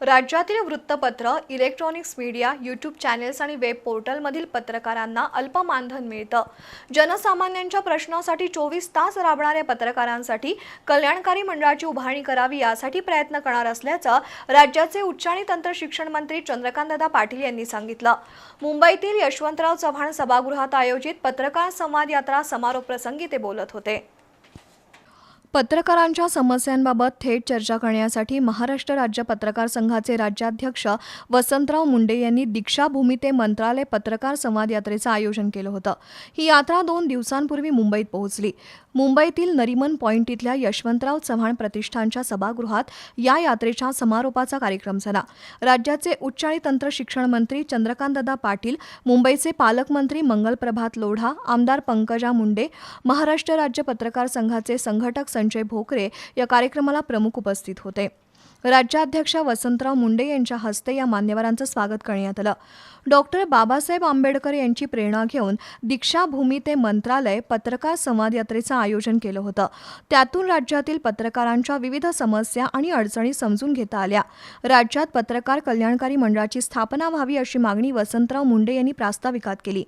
राज्यातील वृत्तपत्र electronics media YouTube channels आणि वेब पोर्टलमधील पत्रकारांना अल्प मानधन मिळतं. जनसामान्यांच्या प्रश्नासाठी चोवीस तास राबणाऱ्या पत्रकारांसाठी कल्याणकारी मंडळाची उभारणी करावी यासाठी प्रयत्न करणार असल्याचं राज्याचे उच्च आणि तंत्र शिक्षण मंत्री चंद्रकांतदादा पाटील यांनी सांगितलं. मुंबईतील यशवंतराव चव्हाण सभागृहात आयोजित पत्रकार संवाद यात्रा समारोप प्रसंगी ते बोलत होते. पत्रकारांच्या समस्यांबाबत थेट चर्चा करण्यासाठी महाराष्ट्र राज्य पत्रकार संघाचे राज्याध्यक्ष वसंतराव मुंडे यांनी दीक्षाभूमी ते मंत्रालय पत्रकार संवाद यात्रेचं आयोजन केलं होतं. ही यात्रा दोन दिवसांपूर्वी मुंबईत पोहोचली. मुंबईतील नरिमन पॉईंट इथल्या यशवंतराव चव्हाण प्रतिष्ठानच्या सभागृहात या यात्रेच्या समारोपाचा कार्यक्रम झाला. राज्याचे उच्च आणि तंत्र शिक्षण मंत्री चंद्रकांतदादा पाटील मुंबईचे पालकमंत्री मंगलप्रभात लोढा आमदार पंकजा मुंडे महाराष्ट्र राज्य पत्रकार संघाचे संघटक संजय भोकरे या कार्यक्रमाला प्रमुख उपस्थित होते. राज्याध्यक्ष वसंतराव मुंडे यांच्या हस्ते या मान्यवरांचं स्वागत करण्यात आलं. डॉक्टर बाबासाहेब आंबेडकर यांची प्रेरणा घेऊन दीक्षाभूमी ते मंत्रालय पत्रकार संवाद यात्रेचं आयोजन केलं होतं. त्यातून राज्यातील पत्रकारांच्या विविध समस्या आणि अडचणी समजून घेता आल्या. राज्यात पत्रकार कल्याणकारी मंडळाची स्थापना व्हावी अशी मागणी वसंतराव मुंडे यांनी प्रास्ताविकात केली.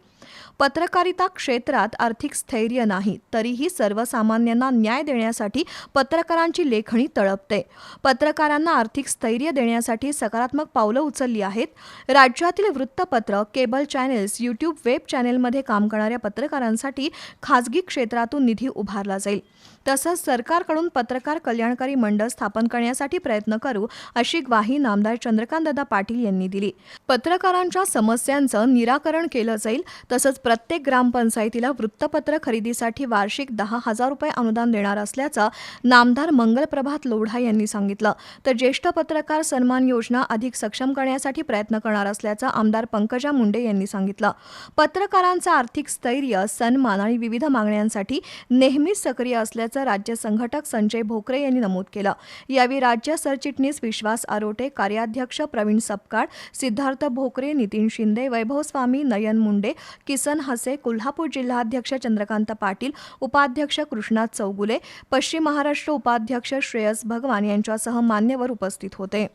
पत्रकारिता क्षेत्रात आर्थिक स्थैर्य नाही तरीही सर्वसामान्यांना न्याय देण्यासाठी पत्रकारांची लेखणी तळपते. पत्रकारांना आर्थिक स्थैर्य देण्यासाठी सकारात्मक पावलं उचलली आहेत. राज्यातील वृत्तपत्र केबल चॅनेल्स यूट्यूब वेब चॅनेलमध्ये काम करणाऱ्या पत्रकारांसाठी खाजगी क्षेत्रातून निधी उभारला जाईल. तसंच सरकारकडून पत्रकार कल्याणकारी मंडळ स्थापन करण्यासाठी प्रयत्न करू अशी ग्वाही नामदार चंद्रकांतदादा पाटील यांनी दिली. पत्रकारांच्या समस्यांचं निराकरण केलं जाईल तसंच प्रत्येक ग्रामपंचायतीला वृत्तपत्र खरेदीसाठी वार्षिक दहा हजार रुपये अनुदान देणार असल्याचं नामदार मंगलप्रभात लोढा यांनी सांगितलं. तर ज्येष्ठ पत्रकार सन्मान योजना अधिक सक्षम करण्यासाठी प्रयत्न करणार असल्याचं आमदार पंकजा मुंडे यांनी सांगितलं. पत्रकारांचं आर्थिक स्थैर्य सन्मान आणि विविध मागण्यांसाठी नेहमीच सक्रिय असल्याचं राज्य संघटक संजय भोकरे यांनी नमूद केलं. यावेळी राज्य सरचिटणीस विश्वास आरोटे कार्याध्यक्ष प्रवीण सपकाळ सिद्धार्थ भोकरे नितीन शिंदे वैभव स्वामी नयन मुंडे किसन हसे कोल्हापूर जिल्हाध्यक्ष चंद्रकांत पाटील उपाध्यक्ष कृष्णा चौगुले पश्चिम महाराष्ट्र उपाध्यक्ष श्रेयस भगवान यांच्यासह मान्य सभेवर उपस्थित होते.